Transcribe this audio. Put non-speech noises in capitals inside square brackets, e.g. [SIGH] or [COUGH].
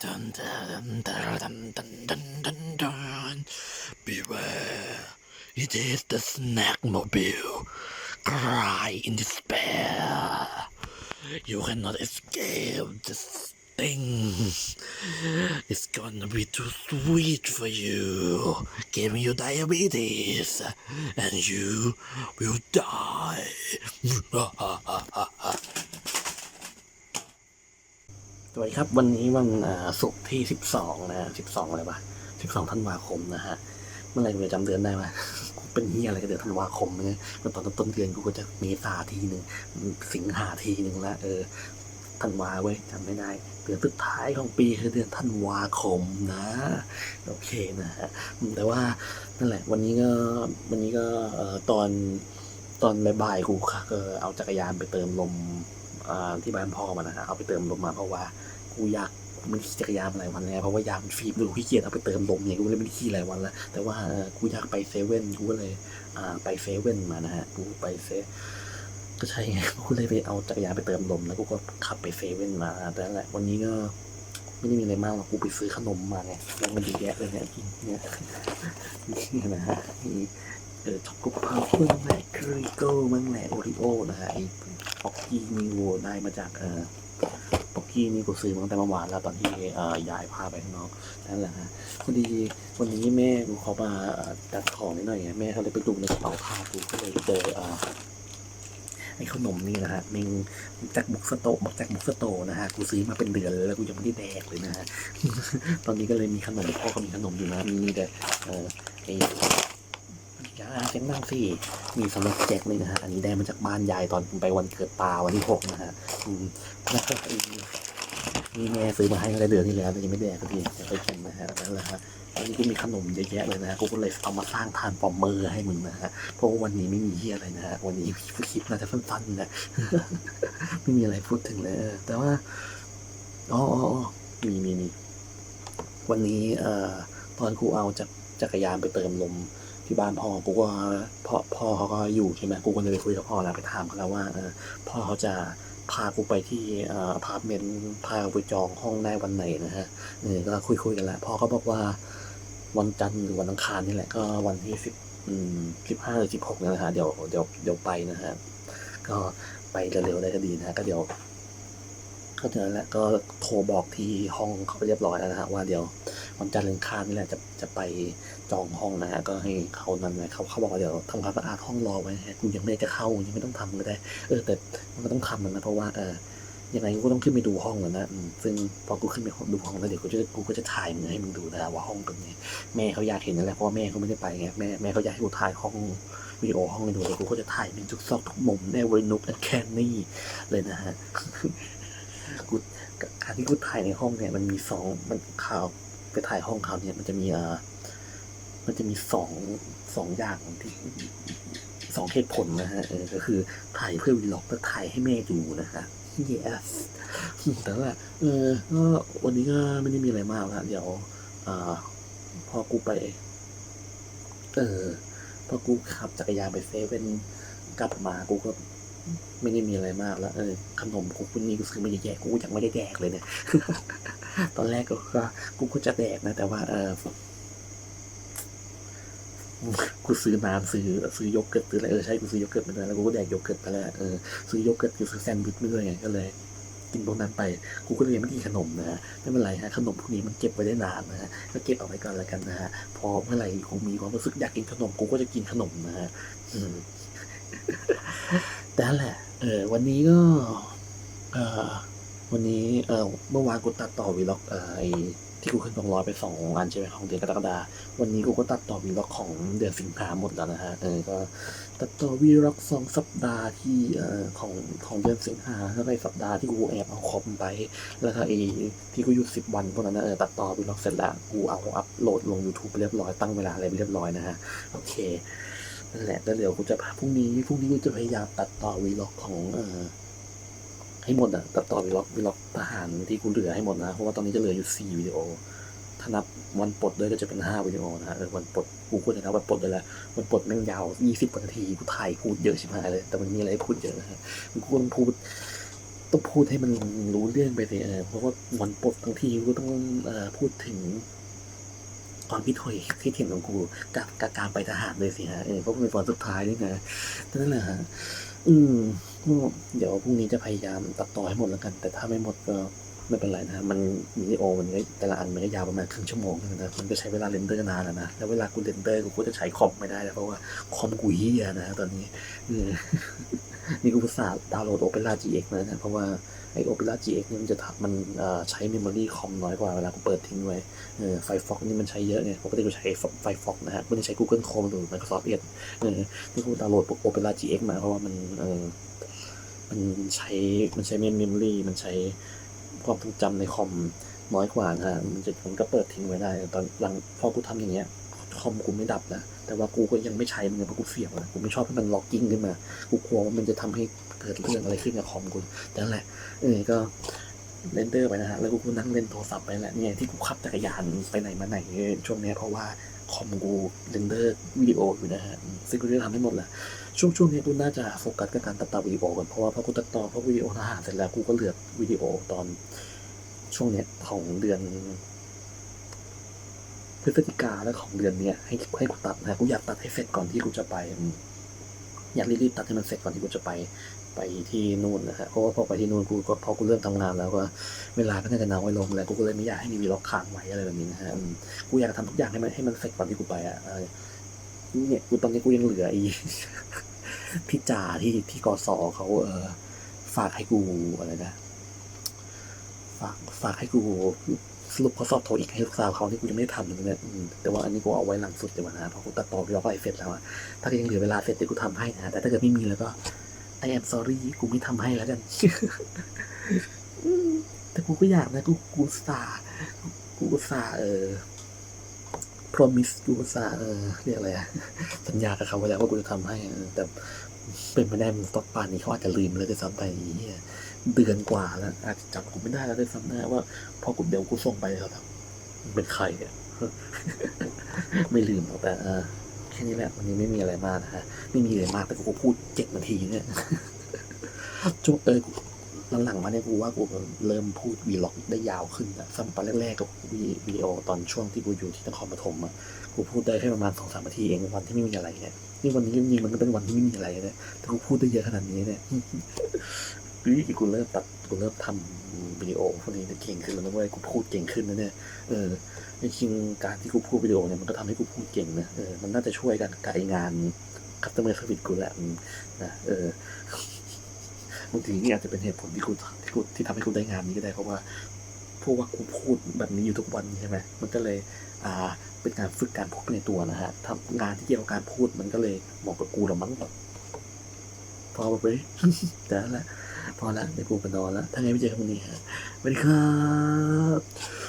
Dun, dun, dun, dun, dun. Beware, it is the snack mobile. Cry in despair. You cannot escape this thing. It's gonna be too sweet for you, giving you diabetes, and you will die. [LAUGHS] สวัสดีครับวันนี้วันศุกร์ที่สิบสองนะสิบสองอะไรวะสิบสองธันวาคมนะฮะเมื่อไหรกูจะจำเดือนได้ไหมกูเป็นเฮียอะไรก็เดือนธันวาคมเนี่ยมันตอนต้นเดือนกูก็จะเมษาทีหนึ่งสิงหาทีหนึ่งละเออธันวาเว้ยจำไม่ได้เดือนสุดท้ายของปีคือเดือนธันวาคมนะโอเคนะฮะแต่ว่านั่นแหละ วันนี้ก็วันนี้ก็เอ่อตอนตอนบ่ายๆกูค่ะก็เอาจักรยานไปเติมลม ที่บ้านพ่อมานะฮะเอาไปเติมลมมาเพราะว่ากูอยากม่ได้ขี่จักรยานมาหลายวันแล้วเพราะว่ายางมันฟีบดูขี้เกียจเอาไปเติมลมเนี่ยกูเลยไม่ได้ขี่หลายวันแล้ว แต่ว่ากูอยากไปเซเว่นกูก็เลยอ่าไปเซเว่นมานะฮะกูไปเซก็ใช่ไงกูเลยไปเอาจักรยานไปเติมลมแล้วกูก็ขับไปเซเว่นมาแต่นั่นแหละวันนี้ก็ไม่ได้มีอะไรมากหรอกกูไปซื้อขนมมาไงยังมันดีแยะเลยเนี่ยกินเนี่ยนะฮะ เออช็อกโกพัฟมั่งแหละคริโก้มั่งแหละโอริโอนะฮะไอ้ป๊อกกี้นี่กูได้มาจากเออป๊อกกี้นี่กูซื้อมาตั้งแต่เมื่อวานแล้วตอนที่เอ่อยายพาไปข้างนอกนั่นแหละฮะพอดีวันนี้แม่กูขามาจัดของนิดหน่อยแม่เขาเลยไปดูในกระเป๋าผ้ากูก็เลยเจอเอ่อไอ้ขนมนี่นะฮะมึงจากบุกสโตะบอกจากบุกสโตะนะฮะ กูซื้อมาเป็นเดือนแล้วกูยังไม่ได้แดกเลยนะฮะ ตอนนี้ก็เลยมีขนมพ่อก็มีขนมอยู่นะ มีแต่ เออไอ้ยาเจ๊งบ้างสิมีสำหรับแจกเลยนะฮะ อันนี้ได้มาจากบ้านยายตอนไปวันเกิดตาวันที่หกนะฮะอืมแล้วก็ไอ้นี่แม่ซื้อมาให้ตั้งแต่เดือนที่แล้วแต่ยังไม่แดกสักทีจะไปกินนะฮะนั่นแหละฮะอันนี้กูมีขนมเยอะแยะเลยนะกูก็เลยเอามาสร้างทานฟอร์เมอร์ให้มึงนะฮะ เพราะว่าวันนี้ไม่มีเฮียอะไรนะฮะ วันนี้คลิปน่าจะสั้นๆนะ ไม่มีอะไรพูดถึงเลย แต่ว่า อ๋ออ๋ออ๋อมีมีมีวันนี้เอ่อตอนกูเอาจากจักรยานไปเติมลม ที่บ้านพ่อกูก็พ่อพ่อเขาก็อยู่ใช่ไหมกูก็เลยไปคุยกับพ่อแล้วไปถามเขาแล้วว่าอพ่อเขาจะพากูไปที่อพาร์ตเมนต์พาไปจองห้องได้วันไหนนะฮะเออก็คุยคุยกันแล้วพ่อเขาบอกว่าวันจันทร์หรือวันอังคารนี่แหละก็วันที่สิบสิบห้าหรือสิบหกนี่แหละฮะเดี๋ยวเดี๋ยวเดี๋ยวไปนะฮะก็ไปเร็วๆได้ก็ดีนะฮะก็เดี๋ยวก็เจอแล้วก็โทรบอกที่ห้องเขาไปเรียบร้อยแล้วนะฮะว่าเดี๋ยว วันจันทร์หรืออังคารนี่แหละจะจะไปจองห้องนะฮะก็ให้เขานั่นไงเขาเขาบอกว่าเดี๋ยวทำความสะอาดห้องรอไว้นะฮะกูยังไม่ได้จะเข้ายังไม่ต้องทำก็ได้ เออแต่มันก็ต้องทำนะเพราะว่าเออยังไงกูต้องขึ้นไปดูห้องแล้วนะซึ่งพอกูขึ้นไปดูห้องแล้วเดี๋ยวกูจะกูก็จะถ่ายมึงให้มึงดูนะว่าห้องเป็นไงแม่เขาอยากเห็นนั่นแหละเพราะว่าแม่เขาไม่ได้ไปไงแม่แม่เขาอยากให้กูถ่ายห้องวิดีโอห้องให้ดูเลยกูก็จะถ่ายเป็นทุกซอกทุกมุมในเวนุกแคนนี่เลยนะฮะกูการที่กูถ่ายในห้องเนี่ยมันมีสองมันข่าว ไปถ่ายห้องเขาเนี่ยมันจะมีอ่ามันจะมีสองสองอย่างที่สองเหตุผลนะฮะก็คือถ่ายเพื่อวีล็อกและถ่ายให้แม่ดูนะฮะ yes แต่ว่าเออก็วันนี้ก็ไม่ได้มีอะไรมากละเดี๋ยวอ่าพอกูไป เออพอกูขับจักรยานไปเซเว่นกลับมากูก็ไม่ได้มีอะไรมากแล้ว เออขนมกูคุณนี่กูซื้อมาเยะแยะกูยังไม่ได้แดกเลยเนี่ย ตอนแรกก็กูก็จะแดกนะ แต่ว่า เออกูซื้อน้ำซื้อซื้อโยเกิร์ตซื้ออะไรเออใช่กูซื้อโยเกิร์ตไปด้วยแล้วกูก็แดกโยเกิร์ตไปแล้วเออซื้อโยเกิร์ตกูซื้อแซนด์วิชไปด้วยไงก็เลยกินพวกนั้นไป กูก็เลยยังไม่กินขนมนะฮะ ไม่เป็นไรฮะ ขนมพวกนี้มันเก็บไว้ได้นานนะฮะ ก็เก็บเอาไว้ก่อนแล้วกันนะฮะ พอเมื่อไหร่กูมีความรู้สึกอยากกินขนม กูก็จะกินขนมนะฮะแต่แหละ เออ วันนี้ก็ เออ วันนี้เออเมื่อวานกูตัดต่อวีล็อกเออไอที่กูขึ้นตรงร้อยไปสองอันใช่ไหมของเดือนกรกฎาวันนี้กูก็ตัดต่อวีล็อกของเดือนสิงหาหมดแล้วนะฮะเออก็ตัดต่อวีล็อกสองสัปดาห์ที่เออของของเดือนสิงหาแล้วก็ไอ้สัปดาห์ที่กูแอบเอาคอมไป แล้วก็ไอ้ที่กูหยุดสิบวันพวกนั้นนะเออตัดต่อวีล็อกเสร็จแล้วกูเอาอัพโหลดลง YouTube ไปเรียบร้อยตั้งเวลาอะไรไปเรียบร้อยนะฮะโอเคนั่นแหละแล้วเดี๋ยวกูจะพรุ่งนี้พรุ่งนี้กูจะพยายามตัดต่อวีล็อกของเออ ให้หมดอะตัดต่อวีล็อกวีล็อกทหารที่กูเหลือให้หมดนะ เพราะว่าตอนนี้จะเหลืออยู่สี่วิดีโอ ถ้านับวันปลดด้วยก็จะเป็นห้าวิดีโอนะฮะเออวันปลดกูควรจะนับวันปลดด้วยแหละวันปลดแม่งยาวยี่สิบนาทีกูถ่ายพูดเยอะชิบหายเลย แต่มันมีอะไรให้พูดเยอะนะฮะกูต้องพูดต้องพูดให้มันรู้เรื่องไปเออเพราะว่าวันปลดทั้งทีกูต้องเอ่อพูดถึงความคิดเห็นคิดเห็นของกูกับการไปทหารเลยสิฮะเออเพราะมันเป็นวันสุดท้ายนี่นะนั่นแหละฮะอืม เดี๋ยวพรุ่งนี้จะพยายามตัดต่อให้หมดแล้วกัน แต่ถ้าไม่หมดก็ไม่เป็นไรนะ มันวิดีโอมันก็แต่ละอันมันก็ยาวประมาณครึ่งชั่วโมงนะ มันก็ใช้เวลาเรนเดอร์นานแล้วนะ แล้วเวลากูเรนเดอร์กูก็จะใช้คอมไม่ได้แล้วเพราะว่าคอมกูเฮียนะตอนนี้เออนี่กูภาษาดาวน์โหลด Opera GX มานะ เพราะว่า ไอ้ Opera GX เนี่ยมันจะมันใช้เมมโมรีคอมน้อยกว่าเวลากูเปิดทิ้งไว้เออ Firefox นี่มันใช้เยอะไงปกติกูใช้ Firefox นะฮะไม่ได้ใช้ Google Chrome หรือ Microsoft Edge เออที่กูดาวน์โหลด Opera GX มาเพราะว่ามันมันใช้มันใช้เมมโมรีมันใช้ความทรงจำในคอมน้อยกว่านะฮะมันจะมันก็เปิดทิ้งไว้ได้ ตอนหลังพอกูทำอย่างเงี้ยคอมกูไม่ดับนะแต่ว่ากูก็ยังไม่ใช้มันเพราะกูเสียบนะกูไม่ชอบให้มันล็อกกิ้งขึ้นมา กูกลัวว่ามันจะทำให้ เกิดเรื่องอะไรขึ้นกับคอมกูแต่นั่นแหละเออก็เรนเดอร์ไปนะฮะ แล้วกูก็นั่งเล่นโทรศัพท์ไปแหละเนี่ยที่กูขับจักรยานไปไหนมาไหนช่วงนี้เพราะว่าคอมกูเรนเดอร์วิดีโออยู่นะฮะ ซึ่งกูจะทำให้หมดแหละ ช่วงช่วงนี้กูน่าจะโฟกัสกับการตัดต่อวิดีโอก่อน เพราะว่าพอกูตัดต่อพอวิดีโอทหารเสร็จแล้วกูก็เลือกวิดีโอตอนช่วงเนี้ยของเดือนพฤศจิกาและของเดือนเนี้ยให้ให้กูตัดนะกูอยากตัดให้เสร็จก่อนที่กูจะไปอืมอยากรีบๆตัดให้มันเสร็จก่อนที่กูจะไป ไปที่นู่นนะฮะเพราะว่าพอไปที่นู่นกูก็พอกูเริ่มทำงานแล้วก็เวลาก็น่าจะน้อยลงแล้วกูก็เลยไม่อยากให้มีวีล็อกค้างไว้อะไรแบบนี้นะฮะกูอยากทำทุกอย่างให้มันให้มันเสร็จก่อนที่กูไปอะเนี่ยกูตอนนี้กูยังเหลือไอ้พี่จ่าที่ที่กสเขาเออฝากให้กูอะไรนะฝากฝากให้กูสรุปข้อสอบโทอีกให้ลูกสาวเขาที่กูยังไม่ได้ทำเลยเนี่ยแต่ว่าอันนี้กูเอาไว้หลังสุดเดี๋ยวนะเพราะกูตัดต่อไปแล้วก็ไอเสร็จแล้วอะถ้ายังเหลือเวลาเสร็จเดี๋ยวกูทำให้นะแต่ถ้าเกิดไม่มีแล้วก็ I am sorry กูไม่ทำให้แล้วกัน แต่กูก็อยากนะ กูกูสากูสาเออ promise กูสาเออเรียกอะไรอะสัญญากับเขาไว้แล้วว่ากูจะทำให้ แต่เป็นไปได้มึงตอนป่านนี้เขาอาจจะลืมเลยด้วยซ้ำไปเดือนกว่าแล้ว อาจจะจำกูไม่ได้แล้วด้วยซ้ำนะว่าพอกูเดี๋ยวกูส่งไปเขาทำมันเป็นใครเนี่ย ไม่ลืมหรอกแต่ ค่นี้แหละ วันนี้ไม่มีอะไรมากนะฮะ ไม่มีอะไรมากแต่กูพูดเจ็ดนาทีเนี่ยจุเออหลังๆมาเนี่ยกูว่ากูเริ่มพูดวีล็อกได้ยาวขึ้นนะสมัยตอนแรกๆกับวีวิดีโอตอนช่วงที่กูอยู่ที่นครปฐมอะกูพูดได้แค่ประมาณสองสามนาทีเองวันที่ไม่มีอะไรเนี่ยนี่วันนี้จริงๆมันก็เป็นวันที่ไม่มีอะไรเนี่ยแต่กูพูดได้เยอะขนาดนี้เนี่ยวิกูเริ่มตัด กูเริ่มทำวิดีโอพวกนี้เก่งขึ้นแล้วนะเว้ยกูพูดเก่งขึ้นนะเนี่ยเออจริงการที่กูพูดวิดีโอเนี่ยมันก็ทำให้กูพูดเก่งนะเออมันน่าจะช่วยกันกับไองาน customer service กูแหละนะเออบางทีนี่อาจจะเป็นเหตุผลที่กูที่กูที่ทำให้กูได้งานนี้ก็ได้เพราะว่าพราะว่ากูพูดแบบนี้อยู่ทุกวันใช่ไหมมันก็เลยอ่าเป็นการฝึกการพูดในตัวนะฮะทำงานที่เกี่ยวกับการพูดมันก็เลยเหมาะกับกูหรอมั้งพอไปแต่ละ พอละเดี๋ยวกูไปนอนละถ้าไงไม่เจอกันวันนี้ฮะสวัสดีครับ